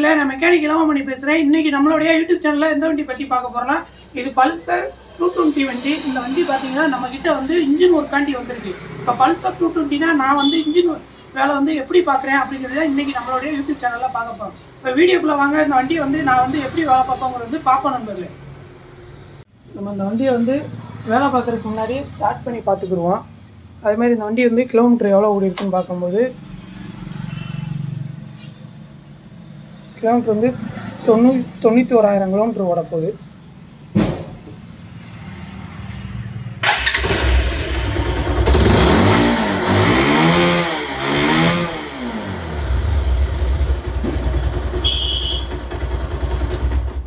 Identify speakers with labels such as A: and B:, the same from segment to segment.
A: வணக்கம் நான் மெக்கானிக் இளவமணி பேசுகிறேன் இன்றைக்கி நம்மளுடைய யூடியூப் சேனலில் எந்த வண்டி பற்றி பார்க்க போகிறோம்னா இது பல்சர் டூ டுவெண்ட்டி வண்டி. இந்த வண்டி பார்த்தீங்கன்னா நம்மக்கிட்ட வந்து இன்ஜின் ஒர்க்காண்டி வந்திருக்கு. இப்போ பல்சர் டூ டுவெண்ட்டினா நான் வந்து இன்ஜின் வேலை வந்து எப்படி பார்க்குறேன் அப்படிங்கிறத இன்றைக்கி நம்மளுடைய யூடியூப் சேனலில் பார்க்க போகிறோம் இப்போ வீடியோக்குள்ளே வாங்க. இந்த வண்டியை வந்து நான் வந்து எப்படி வேலை பார்ப்போங்கிறது வந்து பார்ப்போம் நண்பர்களே. நம்ம இந்த வண்டியை வந்து வேலை பார்க்குறதுக்கு முன்னாடி ஸ்டார்ட் பண்ணி பார்த்துக்குருவோம் அதேமாதிரி இந்த வண்டி வந்து கிலோமீட்டர் எவ்வளோ ஓடி இருக்குன்னு பார்க்கும்போது கிலோமீட்டர் வந்து தொண்ணூ தொண்ணூற்றி ஓராயிரம் கிலோமீட்டர் ஓட போகுது.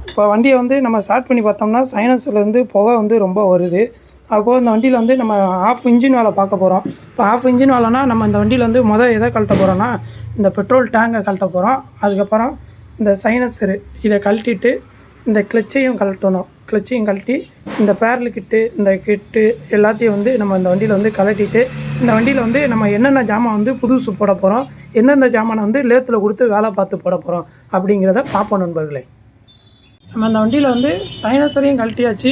A: இப்போ வண்டியை வந்து நம்ம ஸ்டார்ட் பண்ணி பார்த்தோம்னா சைனஸ்லேருந்து புகை வந்து ரொம்ப வருது. அப்போது இந்த வண்டியில் வந்து நம்ம ஆஃப் இன்ஜின் வேலை பார்க்க போகிறோம் இப்போ ஆஃப் இன்ஜின் வேலைனா நம்ம இந்த வண்டியில் வந்து மொதல் எதை கழட்ட போகிறோன்னா இந்த பெட்ரோல் டேங்கை கழட்ட போகிறோம் அதுக்கப்புறம் இந்த சைனஸரு இதை கழட்டிட்டு இந்த கிளச்சையும் கழட்டணும். கிளச்சையும் கழட்டி இந்த பேரல் கிட்டு இந்த கிட்டு எல்லாத்தையும் வந்து நம்ம இந்த வண்டியில் வந்து கழட்டிட்டு இந்த வண்டியில் வந்து நம்ம என்னென்ன ஜாமான் வந்து புதுசு போட போகிறோம் எந்தெந்த ஜாமானை வந்து லேத்தில் கொடுத்து வேலை பார்த்து போட போகிறோம் அப்படிங்கிறத பார்ப்போம் நண்பர்களே. நம்ம அந்த வண்டியில் வந்து சைனஸரையும் கழட்டியாச்சு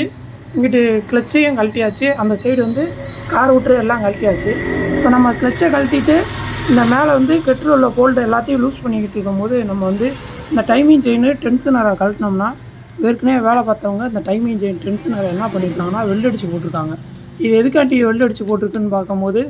A: இங்கிட்டு கிளச்சையும் கழட்டியாச்சு அந்த சைடு வந்து கார் விட்ரு எல்லாம் கழட்டியாச்சு. இப்போ நம்ம கிளச்சை கழட்டிட்டு இந்த மேலே வந்து பெட்ரோலில் போல்டு எல்லாத்தையும் லூஸ் பண்ணிக்கிட்டு இருக்கும்போது நம்ம வந்து இந்த டைமிங் செயின் டென்ஷனரை கழட்டினோம்னா ஏற்கனவே வேலை பார்த்தவங்க இந்த டைமிங் செயின் டென்ஷனரை என்ன பண்ணியிருக்காங்கன்னா வெள்ளடிச்சு போட்டிருக்காங்க. இது எதுக்காட்டி வெள்ளடிச்சு அடிச்சு போட்டிருக்குன்னு பார்க்கும்போது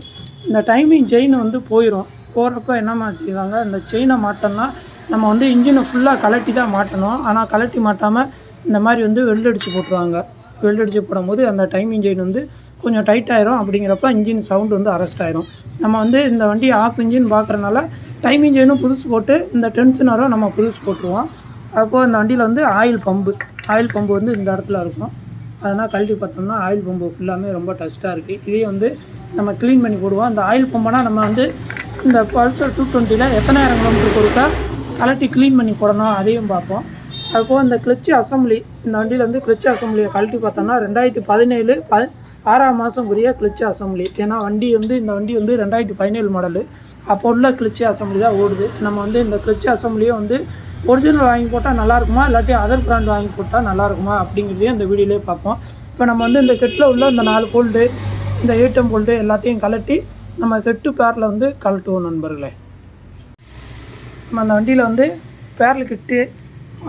A: இந்த டைமிங் செயின் வந்து போயிடும் போகிறப்ப என்னம்மா செய்வாங்க இந்த செயினை மாட்டோம்னா நம்ம வந்து இன்ஜினை ஃபுல்லாக கலட்டி தான் மாட்டணும். ஆனால் கலட்டி மாட்டாமல் இந்த மாதிரி வந்து வெள்ளடிச்சு அடிச்சு போட்டுருவாங்க. வெல்ட் அடிச்சு போடும்போது அந்த டைமிங் செயின் வந்து கொஞ்சம் டைட் ஆயிரும். அப்படிங்கிறப்ப இன்ஜின் சவுண்டு வந்து அரெஸ்ட் ஆயிரும். நம்ம வந்து இந்த வண்டி ஆஃப் இன்ஜின் பார்க்குறனால டைம் இன்ஜினும் புதுசு போட்டு இந்த டென்ஷனரும் நம்ம புதுசு போட்டுருவோம். அப்போது இந்த வண்டியில் வந்து ஆயில் பம்பு ஆயில் பம்பு வந்து இந்த இடத்துல இருக்கும். அதனால் கழட்டி பார்த்தோம்னா ஆயில் பம்பு ஃபுல்லாமே ரொம்ப டஸ்ட்டாக இருக்குது இதே வந்து நம்ம க்ளீன் பண்ணி போடுவோம். அந்த ஆயில் பம்பனா நம்ம வந்து இந்த பல்சர் டூ டுவெண்ட்டியில் எத்தனாயிரம் கிலோமீட்டர் கொடுத்தா கலட்டி க்ளீன் பண்ணி போடணும் அதையும் பார்ப்போம். அப்போது இந்த கிளச்சு அசம்பிளி இந்த வண்டியில் வந்து கிளச்சு அசம்பிளியை கழட்டி பார்த்தோம்னா ரெண்டாயிரத்தி பதினேழு ப ஆறாம் மாதங்குரிய கிளிச்சி அசம்பிளி. ஏன்னா வண்டி வந்து இந்த வண்டி வந்து ரெண்டாயிரத்தி பதினேழு மாடலு அப்போ உள்ள கிளச்சு அசம்பிளி தான் ஓடுது. நம்ம வந்து இந்த கிளச்சு அசம்பிளியை வந்து ஒரிஜினல் வாங்கி போட்டால் நல்லாயிருக்குமா இல்லாட்டி அதர் பிராண்ட் வாங்கி போட்டால் நல்லா இருக்குமா? அப்படிங்கிறதையும் இந்த வீடியோலேயே பார்ப்போம். இப்போ நம்ம வந்து இந்த கெட்டில் உள்ள இந்த நாலு போல்டு இந்த ஏடிஎம் போல்டு எல்லாத்தையும் கலட்டி நம்ம கெட்டு பேரில் வந்து கழட்டுவோம் நண்பர்களே. நம்ம அந்த வண்டியில் வந்து பேரில் கெட்டு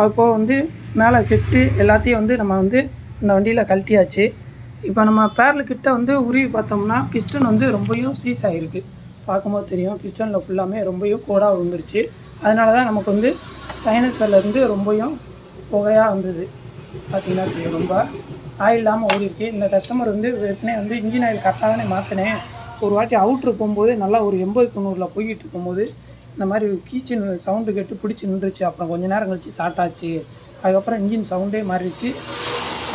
A: அப்போது வந்து மேலே கெட்டு எல்லாத்தையும் வந்து நம்ம வந்து இந்த வண்டியில் கழட்டியாச்சு. இப்போ நம்ம பேரில் கிட்ட வந்து உருவி பார்த்தோம்னா பிஸ்டன் வந்து ரொம்பவும் சீஸ் ஆகிருக்கு பார்க்கும்போது தெரியும் பிஸ்டனில் ஃபுல்லாமே ரொம்பவும் கோடாக விழுந்துருச்சு. அதனால தான் நமக்கு வந்து சைனஸ்லேருந்து ரொம்பவும் புகையாக வந்தது. பார்த்திங்கன்னா தெரியும் ரொம்ப. ஆயில் இல்லாமல் ஓடிருக்கு இந்த கஸ்டமர் வந்து ஏற்கனவே வந்து இன்ஜின் ஆயில் கரெக்டாக தானே மாற்றினேன் ஒரு வாட்டி அவுட்ரு போகும்போது நல்லா ஒரு எண்பது தொண்ணூறில் போய்கிட்டு இருக்கும்போது இந்த மாதிரி கீச்சன் சவுண்டு கேட்டு பிடிச்சி நின்றுச்சு. அப்புறம் கொஞ்ச நேரம் கழிச்சு ஸ்டார்ட் ஆச்சு. அதுக்கப்புறம் இன்ஜின் சவுண்டே மாறிடுச்சு.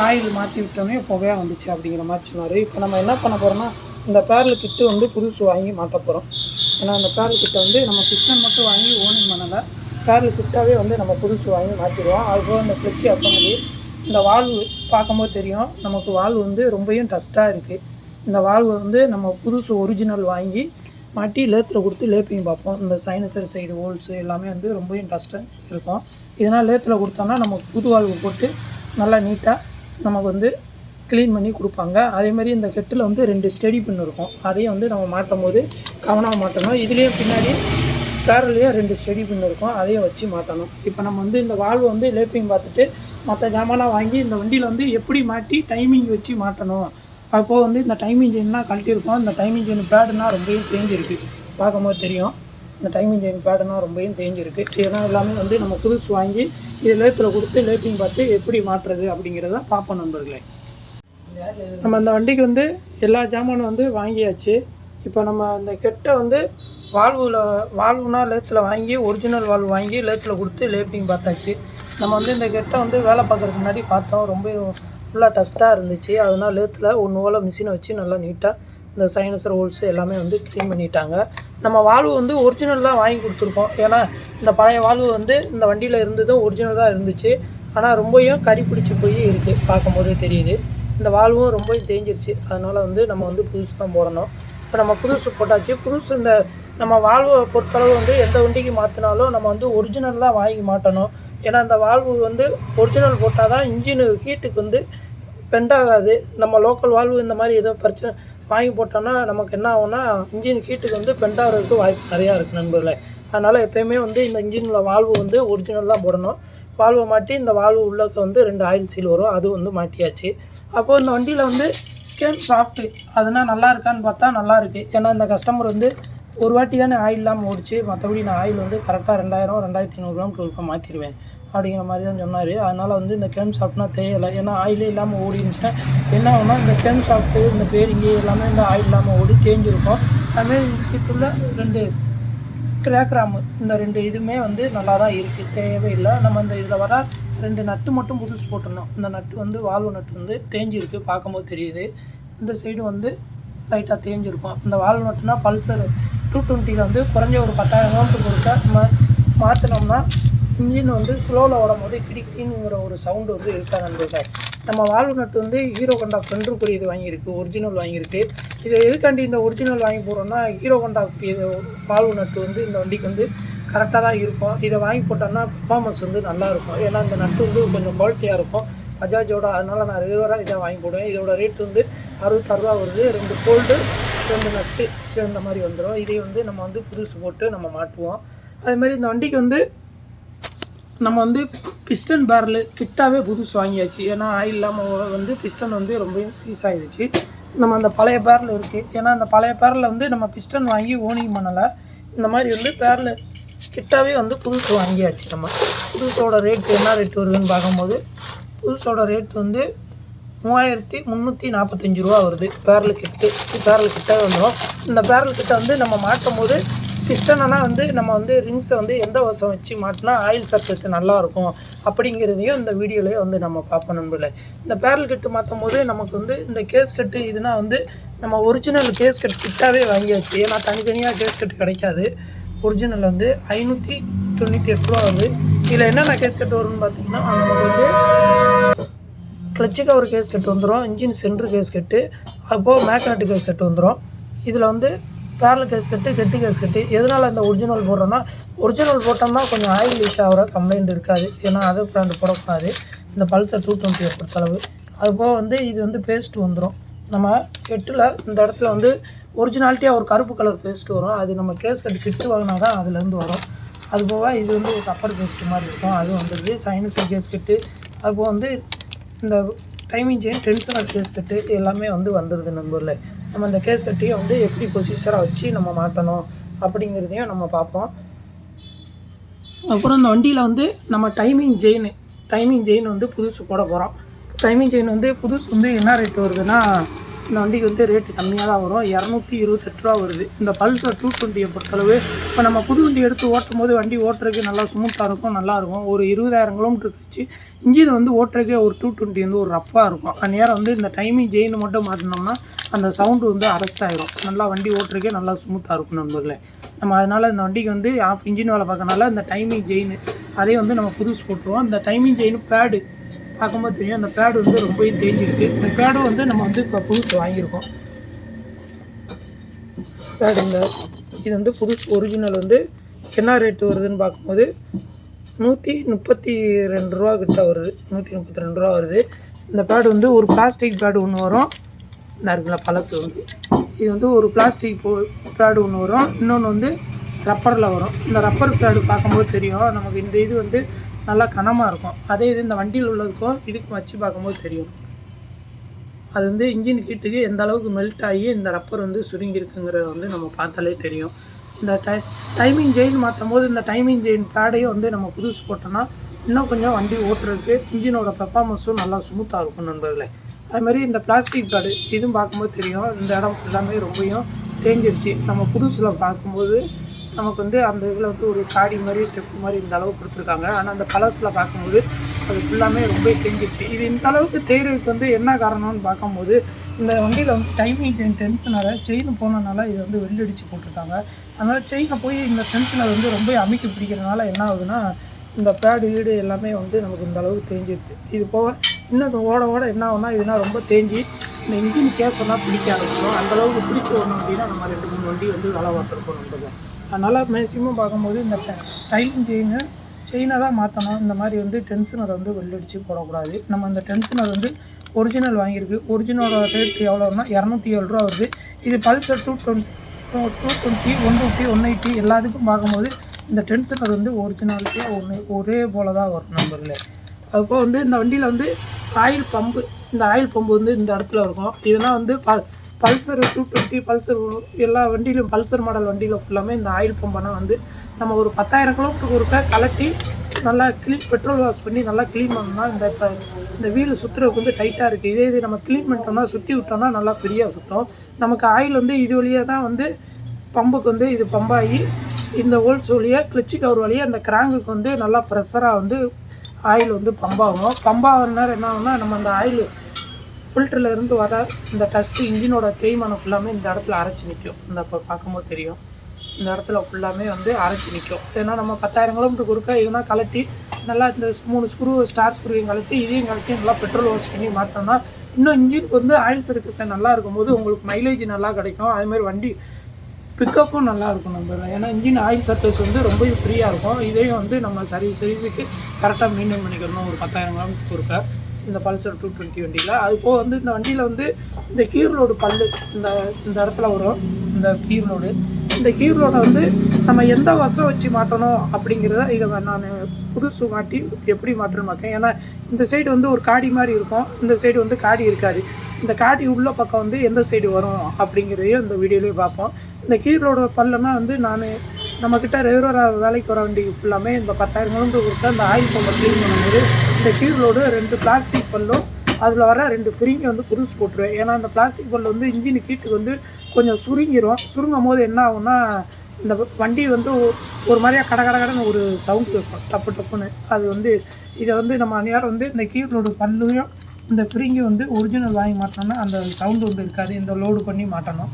A: ஆயில் மாற்றி விட்டோன்னே புகையாக வந்துச்சு அப்படிங்கிற மாதிரி சொன்னார். இப்போ நம்ம என்ன பண்ண போகிறோம்னா இந்த பேரல் கிட்டு வந்து புதுசு வாங்கி மாட்ட போகிறோம் ஏன்னா அந்த பேரல் கிட்ட வந்து நம்ம பிஸ்டன் மட்டும் வாங்கி ஓனிங் பண்ணலை. பேரல் கிட்டாவே வந்து நம்ம புதுசு வாங்கி மாற்றிடுவோம் அதுபோல் இந்த ஃப்ளெக்ஸி அசம்பிளி இந்த வால்வு பார்க்கும்போது தெரியும் நமக்கு வால்வு வந்து ரொம்பவும் டஸ்ட்டாக இருக்குது இந்த வால்வு வந்து நம்ம புதுசு ஒரிஜினல் வாங்கி மாட்டி லேத்தில் கொடுத்து லேப்பிங் பார்ப்போம். இந்த சைனசர் சைடு ஹோல்ஸு எல்லாமே வந்து ரொம்பவும் டஸ்ட்டாக இருக்கும். இதனால் லேத்தில் கொடுத்தோம்னா நம்ம புது வால்வு போட்டு நல்லா நீட்டாக நமக்கு வந்து க்ளீன் பண்ணி கொடுப்பாங்க. அதே மாதிரி இந்த கெட்டில் வந்து ரெண்டு ஸ்டெடி பின் இருக்கும். அதையும் வந்து நம்ம மாட்டும் போது கவனமாக மாட்டணும். இதுலேயும் பின்னாடி பேரலையும் ரெண்டு ஸ்டெடி பின் இருக்கும். அதையும் வச்சு மாட்டணும். இப்போ நம்ம வந்து இந்த வால்வு வந்து லேப்பிங் பார்த்துட்டு மற்ற ஜாமான்லாம் வாங்கி இந்த வண்டியில் வந்து எப்படி மாட்டி டைமிங் வச்சு மாட்டணும். அப்போது வந்து இந்த டைமிங் செயின்லாம் கழட்டியிருக்கோம். இந்த டைமிங் செயின் பேடுனா ரொம்பவே தேஞ்சிருக்கு பார்க்கும்போது தெரியும். இந்த டைமிங் செயின் பேட்டர்னாக ரொம்பவும் தேஞ்சிருக்கு. இதெல்லாம் எல்லாமே வந்து நம்ம புதுசு வாங்கி இது லேத்தில் கொடுத்து லேப்பிங் பார்த்து எப்படி மாற்றுறது அப்படிங்கிறத பார்ப்போம் நண்பர்களே. நம்ம அந்த வண்டிக்கு வந்து எல்லா ஜாமானும் வந்து வாங்கியாச்சு. இப்போ நம்ம அந்த கெட்டை வந்து வால்வில் வால்வுனா லேத்தில் வாங்கி ஒரிஜினல் வால்வு வாங்கி லேத்தில் கொடுத்து லேப்பிங் பார்த்தாச்சு. நம்ம வந்து இந்த கெட்டை வந்து வேலை பார்க்குறதுக்கு முன்னாடி பார்த்தோம். ரொம்ப ஃபுல்லாக டஸ்ட்டாக இருந்துச்சு. அதனால் லேத்தில் ஒன்று போல் மிஷினை வச்சு நல்லா நீட்டாக இந்த சைனஸ் ஹோல்ஸு எல்லாமே வந்து க்ளீன் பண்ணிட்டாங்க. நம்ம வால்வு வந்து ஒரிஜினல் தான் வாங்கி கொடுத்துருக்கோம். ஏன்னா இந்த பழைய வால்வு வந்து இந்த வண்டியில் இருந்ததும் ஒரிஜினல் தான் இருந்துச்சு. ஆனால் ரொம்பவும் கறி பிடிச்சி போய் இருக்குது பார்க்கும்போதே தெரியுது. இந்த வால்வும் ரொம்ப தேஞ்சிருச்சு. அதனால் வந்து நம்ம வந்து புதுசு தான் போடணும். இப்போ நம்ம புதுசு போட்டாச்சு. புதுசு இந்த நம்ம வால்வை பொறுத்தளவு வந்து எந்த வண்டிக்கு மாற்றினாலும் நம்ம வந்து ஒரிஜினல் தான் வாங்கி மாட்டணும். ஏன்னா இந்த வால்வு வந்து ஒரிஜினல் போட்டால் தான் இன்ஜினு ஹீட்டுக்கு வந்து பெண்ட் ஆகாது. நம்ம லோக்கல் வால்வு இந்த மாதிரி ஏதோ பிரச்சனை வாங்கி போட்டோம்னா நமக்கு என்ன ஆகும்னா இன்ஜின் ஹீட்டுக்கு வந்து பெண்டாகிறதுக்கு வாய்ப்பு நிறையா இருக்குது நண்பர்களே. அதனால் எப்போயுமே வந்து இந்த இன்ஜினில் வால்வு வந்து ஒரிஜினல் தான் போடணும். வால்வை மாட்டி இந்த வால்வு உள்ளக்க வந்து ரெண்டு ஆயில் சீல் வரும். அது வந்து மாட்டியாச்சு. அப்போது இந்த வண்டியில் வந்து கேம் சாஃப்ட்டு அதனால் நல்லா இருக்கான்னு பார்த்தா நல்லா இருக்குது ஏன்னா இந்த கஸ்டமர் வந்து ஒரு வாட்டி தானே ஆயில் இல்லாமல் ஓடிச்சு. மற்றபடி நான் ஆயில் வந்து கரெக்டாக ரெண்டாயிரம் ரெண்டாயிரத்தி ஐநூறு கிலோமீட்டர் மாற்றிடுவேன் அப்படிங்கிற மாதிரி தான் சொன்னார். அதனால் வந்து இந்த கேம் சாஃப்ட்னா தேவையில்லை. ஏன்னா ஆயிலே இல்லாமல் ஓடி என்ன ஆகுனா இந்த கேம் சாஃப்ட்டு இந்த பேரிங்கு எல்லாமே இந்த ஆயில் இல்லாமல் ஓடி தேஞ்சிருக்கும். அதுமாரி இதுக்குள்ள ரெண்டு கிராக்ராமு இந்த ரெண்டு இதுவுமே வந்து நல்லா தான் இருக்குது தேவையில்லை நம்ம இந்த இதில் வர ரெண்டு நட்டு மட்டும் புதுசு போட்டுருந்தோம் இந்த நட்டு வந்து வால்வு நட்டு வந்து தேஞ்சிருக்கு. பார்க்கும்போது தெரியுது. இந்த சைடு வந்து லைட்டாக தேஞ்சிருக்கும். இந்த வால்வு நட்டுனா பல்சர் டூ டுவெண்ட்டியில் வந்து குறைஞ்ச ஒரு பத்தாயிரம் கிலோமீட்டர் கொடுத்தா நம்ம மாற்றினோம்னா இன்ஜின் வந்து ஸ்லோவில் ஓடும் போது கிடிக்கிடிங்கிற ஒரு சவுண்டு வந்து இருக்கா நண்பர்களே நம்ம வால்வு நட்டு வந்து ஹீரோ கண்டா ஃப்ரெண்டுக்குரிய இது வாங்கியிருக்கு ஒரிஜினல் வாங்கியிருக்கு. இது எதுக்காண்டி இந்த ஒரிஜினல் வாங்கி போகிறோம்னா ஹீரோ கண்டாக்குரிய வால்வு நட்டு வந்து இந்த வண்டிக்கு வந்து கரெக்டாக தான் இருக்கும். இதை வாங்கி போட்டோம்னா பர்ஃபார்மன்ஸ் வந்து நல்லாயிருக்கும் ஏன்னா இந்த நட்டு வந்து கொஞ்சம் குவாலிட்டியாக இருக்கும். பஜாஜோட அதனால் நான் ரெகுலராக இதை வாங்கி போடுவேன். இதோட ரேட் வந்து அறுபத்தாறுரூவா வருது. ரெண்டு கோல்டு ரெண்டு நட்டு சேர்ந்த மாதிரி வந்துடும் இதே வந்து நம்ம வந்து புதுசு போட்டு நம்ம மாட்டுவோம் அதேமாதிரி இந்த வண்டிக்கு வந்து நம்ம வந்து பிஸ்டன் பேரல் கிட்டாவே புதுசு வாங்கியாச்சு. ஏன்னா ஆயில் இல்லாமல் வந்து பிஸ்டன் வந்து ரொம்பவும் சீஸ் ஆகிடுச்சு நம்ம அந்த பழைய பேரல் இருக்குது ஏன்னா அந்த பழைய பேரலில் வந்து நம்ம பிஸ்டன் வாங்கி ஓனிங் பண்ணலை. இந்த மாதிரி வந்து பேரல் கிட்டாவே வந்து புதுசு வாங்கியாச்சு நம்ம. புதுசோட ரேட் என்ன ரேட் வருதுன்னு பார்க்கும்போது புதுசோட ரேட் வந்து மூவாயிரத்தி முந்நூற்றி நாற்பத்தஞ்சு ரூபா வருது. பேரல் கிட்டு பேரல் கிட்டே வந்துடும் இந்த பேரல் கிட்ட வந்து நம்ம மாட்டும் போது பிஸ்டனா வந்து நம்ம வந்து ரிங்ஸை வந்து எந்த வருஷம் வச்சு மாட்டினா ஆயில் சர்ஃபேஸ் நல்லாயிருக்கும் அப்படிங்கிறதையும் இந்த வீடியோலேயே வந்து நம்ம பார்ப்போம் நண்பர்களே. இந்த பேரல் கட்டு மாற்றும் போது நமக்கு வந்து இந்த கேஸ் கட்டு இதுனா வந்து நம்ம ஒரிஜினல் கேஸ் கட் கிட்டாவே வாங்கியாச்சு. ஏன்னா தனித்தனியாக கேஸ் கட்டு கிடைக்காது. ஒரிஜினல் வந்து ஐநூற்றி தொண்ணூற்றி எட்டு ரூபா வருது. இதில் என்னென்ன கேஸ் கட்டு வரும்னு பார்த்தீங்கன்னா நமக்கு வந்து கிளச்சுக்கு ஒரு கேஸ் கட்டு வந்துடும் இன்ஜின் சென்ட்ரு கேஸ் கட்டு அப்போது மேக்னட்டு கேஸ் கட்டு வந்துடும் இதில் வந்து பேரல் கேஸ் கட்டு கெட்டு கேஸ் கட்டு. எதனால் இந்த ஒரிஜினல் போடுறோன்னா ஒரிஜினல் போட்டோம்னா கொஞ்சம் ஆயில் லீக் ஆகிற கம்ப்ளைண்ட் இருக்காது. ஏன்னா அதர் பிராண்டு போடக்கூடாது. இந்த பல்சர் டூ டுவெண்ட்டியை பொறுத்தளவு. அதுபோக வந்து இது வந்து பேஸ்ட்டு வந்துடும் நம்ம கெட்டில் இந்த இடத்துல வந்து ஒரிஜினாலிட்டியாக ஒரு கருப்பு கலர் பேஸ்ட் வரும். அது நம்ம கேஸ் கட்டு கிட்டு வாங்கினா தான் அதுலேருந்து வரும். அதுபோக இது வந்து ஒரு கப்பர் பேஸ்ட்டு மாதிரி இருக்கும். அது வந்துடுது சைனஸ் கேஸ் கட்டு. அதுபோக வந்து இந்த டைமிங் செயின் டென்ஷனர் கேஸ் கட்டு எல்லாமே வந்து வந்துடுது நண்பர்களே. நம்ம அந்த கேஸ் கட்டையும் வந்து எப்படி பொசிஷராக வச்சு நம்ம மாட்டணும் அப்படிங்கிறதையும் நம்ம பார்ப்போம். அப்புறம் இந்த வண்டியில் வந்து நம்ம டைமிங் ஜெயின் டைமிங் ஜெயின் வந்து புதுசு போட போகிறோம் டைமிங் செயின் வந்து புதுசு வந்து என்ன ரேட் வருதுன்னா இந்த வண்டிக்கு வந்து ரேட்டு கம்மியாக தான் வரும். இரநூத்தி இருபத்தெட்டு ரூபா வருது. இந்த பல்சர் டூ டுவெண்ட்டியை பொறுத்தளவு இப்போ நம்ம புது வண்டி எடுத்து ஓட்டும் போது வண்டி ஓட்டுறதுக்கு நல்லா ஸ்மூத்தாக இருக்கும் நல்லாயிருக்கும் ஒரு இருபதாயிரம் கிலோமீட்டர் கழிச்சு இன்ஜின் வந்து ஓட்டுறதுக்கே ஒரு டூ டுவெண்ட்டி வந்து ஒரு ரஃபாக இருக்கும். அந்த நேரம் வந்து இந்த டைமிங் ஜெயின் மட்டும் மாட்டினோம்னா அந்த சவுண்டு வந்து அரெஸ்ட் ஆகிரும் நல்லா வண்டி ஓட்டுறதுக்கே நல்லா ஸ்மூத்தாக இருக்கும் நண்பர்களே. நம்ம அதனால் இந்த வண்டிக்கு வந்து ஆஃப் இன்ஜின் வேலை பார்க்கறனால இந்த டைமிங் ஜெயின் அதே வந்து நம்ம புதுசு போட்டுருவோம். இந்த டைமிங் ஜெயின் பேடு பார்க்கும்போது தெரியும் அந்த பேடு வந்து ரொம்பவும் தேஞ்சிருக்கு. இந்த பேடும் வந்து நம்ம வந்து இப்போ புதுசு வாங்கியிருக்கோம். பேடு இந்த இது வந்து புதுசு ஒரிஜினல் வந்து என்ன ரேட்டு வருதுன்னு பார்க்கும்போது நூற்றி முப்பத்தி ரெண்டு ரூபா கிட்ட வருது. நூற்றி முப்பத்தி ரெண்டு ரூபா வருது. இந்த பேடு வந்து ஒரு பிளாஸ்டிக் பேடு ஒன்று வரும். இந்த இருக்குல்ல பழசு வந்து. இது வந்து ஒரு பிளாஸ்டிக் பேடு ஒன்று வரும். இன்னொன்று வந்து ரப்பரில் வரும். இந்த ரப்பர் பேடு பார்க்கும்போது தெரியும். நமக்கு இந்த இது வந்து நல்லா கனமாக இருக்கும். அதே இது இந்த வண்டியில் உள்ளதுக்கும் இதுக்கும் வச்சு பார்க்கும்போது தெரியும். அது வந்து இன்ஜின் ஹீட்டுக்கு எந்த அளவுக்கு மெல்ட் ஆகி இந்த ரப்பர் வந்து சுருங்கியிருக்குங்கிறத வந்து நம்ம பார்த்தாலே தெரியும். இந்த டை டைமிங் ஜெயின் மாற்றும் போது இந்த டைமிங் ஜெயின் பேடையும் வந்து நம்ம புதுசு போட்டோம்னா இன்னும் கொஞ்சம் வண்டி ஓட்டுறதுக்கு இன்ஜினோட பெர்ஃபார்மன்ஸும் நல்லா ஸ்மூத்தாக இருக்கும் நண்பர்களே. அதுமாதிரி இந்த பிளாஸ்டிக் பேடு இதுவும் பார்க்கும்போது தெரியும். இந்த இடம் எல்லாமே ரொம்பையும் தேஞ்சிருச்சு. நம்ம புதுசில் பார்க்கும்போது நமக்கு வந்து அந்த இதில் வந்து ஒரு காடி மாதிரி ஸ்டெப் மாதிரி இந்த அளவு கொடுத்துருக்காங்க. ஆனால் அந்த கலர்ஸில் பார்க்கும்போது அது ஃபுல்லாமே ரொம்ப தேங்கிடுச்சு. இது இந்த அளவுக்கு தேர்வுக்கு வந்து என்ன காரணம்னு பார்க்கும்போது இந்த வண்டியில் வந்து டைமிங் செயின் டென்ஷனால செயின் போனனால இது வந்து வெள்ளடிச்சு போட்டிருக்காங்க. அதனால் செயினை போய் இந்த டென்ஷனை வந்து ரொம்ப அமைக்கி பிடிக்கிறதுனால என்ன ஆகுதுன்னா இந்த பேடு வீடு எல்லாமே வந்து நமக்கு இந்த அளவுக்கு தேஞ்சிருக்கு இது போக இன்னும் ஓட ஓட என்ன ஆகுனா இதுனா ரொம்ப தேஞ்சி இந்த இன்ஜின் கேஸ் எல்லாம் பிடிக்க ஆரம்பிச்சிடும் அந்தளவுக்கு பிடிச்சி வரணும் அப்படின்னா நம்ம ரெண்டு மூணு வண்டி வந்து வேலை பார்த்துருக்கோம் நண்பர்களே அதனால் மேக்ஸிமம் பார்க்கும்போது இந்த டைம் செயினு செயினை தான் மாற்றணும் இந்த மாதிரி வந்து டென்ஷனர் வந்து வெள்ளடிச்சு போடக்கூடாது. நம்ம அந்த டென்ஷனர் வந்து ஒரிஜினல் வாங்கியிருக்கு. ஒரிஜினலோட ரேட் எவ்வளோன்னா இரநூத்தி ஏழு ரூபா வருது. இது Pulsar two twenty two twenty one fifty one eighty எல்லாத்துக்கும் பார்க்கும்போது இந்த டென்ஷனர் வந்து ஒரிஜினாலிட்டியாக ஒன்று ஒரே போல தான் வரும் நம்பரில் அப்போ வந்து இந்த வண்டியில் வந்து ஆயில் பம்பு இந்த ஆயில் பம்பு வந்து இந்த இடத்துல இருக்கும். இதெல்லாம் வந்து ப பல்சர் டூ டுவெண்ட்டி பல்சர் எல்லா வண்டியிலும் பல்சர் மாடல் வண்டியில் ஃபுல்லாமே இந்த ஆயில் பம்பெல்லாம் வந்து நம்ம ஒரு பத்தாயிரம் கிலோமீட்டருக்கு ஒருக்க கலட்டி நல்லா க்ளீன் பெட்ரோல் வாஷ் பண்ணி நல்லா க்ளீன் பண்ணோம்னா இந்த இப்போ இந்த வீல் சுற்றுறதுக்கு வந்து டைட்டாக இருக்குது இதே இது நம்ம க்ளீன் பண்ணிட்டோம்னா சுற்றி விட்டோம்னா நல்லா ஃப்ரீயாக சுற்றும் நமக்கு ஆயில் வந்து இது வழியாக தான் வந்து பம்புக்கு வந்து இது பம்பாகி இந்த ஹோல்ஸ் வழியாக கிளச்சி கவர் வழியாக அந்த கிராங்குக்கு வந்து நல்லா ஃப்ரெஷராக வந்து ஆயில் வந்து பம்பாகும் பம்பாகிற நேரம் என்ன ஆகும்னா நம்ம அந்த ஆயில் ஃபில்டரில் இருந்து வர இந்த டஸ்ட்டு இன்ஜினோட தேய்மானம் ஃபுல்லாமே இந்த இடத்துல அரைச்சி நிற்கும் இந்த இப்போ பார்க்கும்போது தெரியும். இந்த இடத்துல ஃபுல்லாமே வந்து அரைச்சி நிற்கும் ஏன்னா நம்ம பத்தாயிரம் கிலோமீட்டருக்கு ஒருக்கா இதுனா கலட்டி நல்லா இந்த மூணு ஸ்க்ரூ ஸ்டார் ஸ்க்ரூவையும் கலட்டி இதையும் கலட்டி நல்லா பெட்ரோல் வாஷ் பண்ணி மாற்றோம்னா இன்னும் இன்ஜினுக்கு வந்து ஆயில் சர்வீஸ் நல்லா இருக்கும்போது உங்களுக்கு மைலேஜ் நல்லா கிடைக்கும். அதேமாதிரி வண்டி பிக்கப்பும் நல்லா இருக்கும் நம்ம ஏன்னா இன்ஜின் ஆயில் சர்வீஸ் வந்து ரொம்ப ஃப்ரீயாக இருக்கும். இதையும் வந்து நம்ம சர்வீஸ் சர்வீஸுக்கு கரெக்டாக மெயின்டைன் பண்ணிக்கிறணும் ஒரு பத்தாயிரம் கிலோமீட்டருக்கு ஒருக்கா இந்த பல்சர் டூ டுவெண்ட்டி வண்டியில். அது போக வந்து இந்த வண்டியில் வந்து இந்த கீர் பல்லு இந்த இந்த இடத்துல வரும். இந்த கீரோடு இந்த கீர் வந்து நம்ம எந்த வசம் வச்சு மாட்டணும் அப்படிங்கிறத இதை நான் புதுசு மாட்டி எப்படி மாற்றணும் பார்க்கேன் ஏன்னா இந்த சைடு வந்து ஒரு காடி மாதிரி இருக்கும். இந்த சைடு வந்து காடி இருக்காது. இந்த காடி உள்ள பக்கம் வந்து எந்த சைடு வரும் அப்படிங்கிறதையும் இந்த வீடியோலேயே பார்ப்போம். இந்த கீரோட பல்லுனா வந்து நான் நம்மக்கிட்ட ரெகுலராக வேலைக்கு வர வண்டி ஃபுல்லாமே இந்த பத்தாயிரம் கிலோமீட்டர் கொடுத்தா இந்த ஆயில் பம்பை க்ளீன் பண்ணும்போது இந்த கீழோடு ரெண்டு பிளாஸ்டிக் பல்லும் அதில் வர ரெண்டு சுருங்கி வந்து புதுசு போட்டுருவேன். ஏன்னா அந்த பிளாஸ்டிக் பல் வந்து இன்ஜின் கீட்டுக்கு வந்து கொஞ்சம் சுருங்கிடும் சுருங்கும் போது என்ன ஆகும்னா இந்த வண்டி வந்து ஒரு மாதிரியா கட கட கடன்னு ஒரு சவுண்ட் வைப்போம் டப்பு டப்புன்னு. அது வந்து இதை வந்து நம்ம அந்நேரம் வந்து இந்த கீரோட பல்லையும் இந்த ஃப்ரிங்கை வந்து ஒரிஜினல் வாங்கி மாட்டோம்னா அந்த சவுண்டு வந்து இருக்காது. இந்த லோடு பண்ணி மாட்டணும்.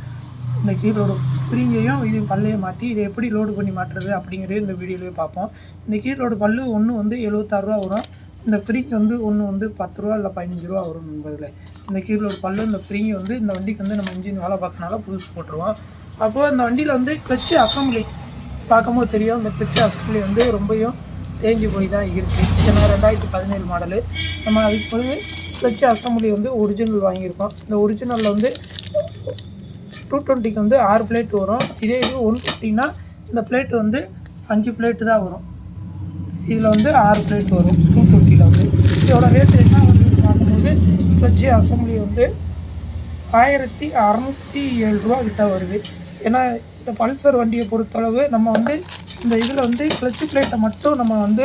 A: இந்த கீழோட ஃப்ரீங்கையும் இது பல்லையும் மாட்டி இதை எப்படி லோடு பண்ணி மாட்டுறது அப்படிங்கிறது இந்த வீடியோலேயே பார்ப்போம். இந்த கீழோட பல்லு ஒன்று வந்து எழுபத்தாறுரூவா வரும். இந்த ஃப்ரிட்ஜ் வந்து ஒன்று வந்து பத்து ரூபா இல்லை பதினஞ்சு ரூபா வரும் நண்பர்களே. இந்த கீரோட பல்லு இந்த ஃப்ரீ வந்து இந்த வண்டிக்கு வந்து நம்ம இன்ஜின் வேலை பார்க்கனால புதுசு போட்டுருவோம். அப்போது இந்த வண்டியில் வந்து கிளச்சு அசம்பிளி பார்க்கும்போது தெரியும். இந்த கிளச்சு அசம்பிளி வந்து ரொம்பையும் தேஞ்சு போய் தான் இருக்குது ஏன்னா ரெண்டாயிரத்தி பதினேழு மாடலு நம்ம அதுக்கு பிறகு கிளச்சு அசம்பிளி வந்து ஒரிஜினல் வாங்கியிருக்கோம். இந்த ஒரிஜினலில் வந்து டூ டுவெண்ட்டிக்கு வந்து ஆறு பிளேட் வரும். இதே இது ஒன் ஃபிஃப்டினா இந்த பிளேட் வந்து அஞ்சு பிளேட்டு தான் வரும். இதில் வந்து ஆறு பிளேட் வரும். டூ டுவெண்ட்டி வந்து இதோட என்ன வந்து பார்க்கும்போது வச்சு அசம்பிளி வந்து ஆயிரத்தி அறநூற்றி ஏழு ரூபா கிட்ட வருது. ஏன்னா இந்த பல்சர் வண்டியை பொறுத்தளவு நம்ம வந்து இந்த இதில் வந்து கிளச்சு பிளேட்டை மட்டும் நம்ம வந்து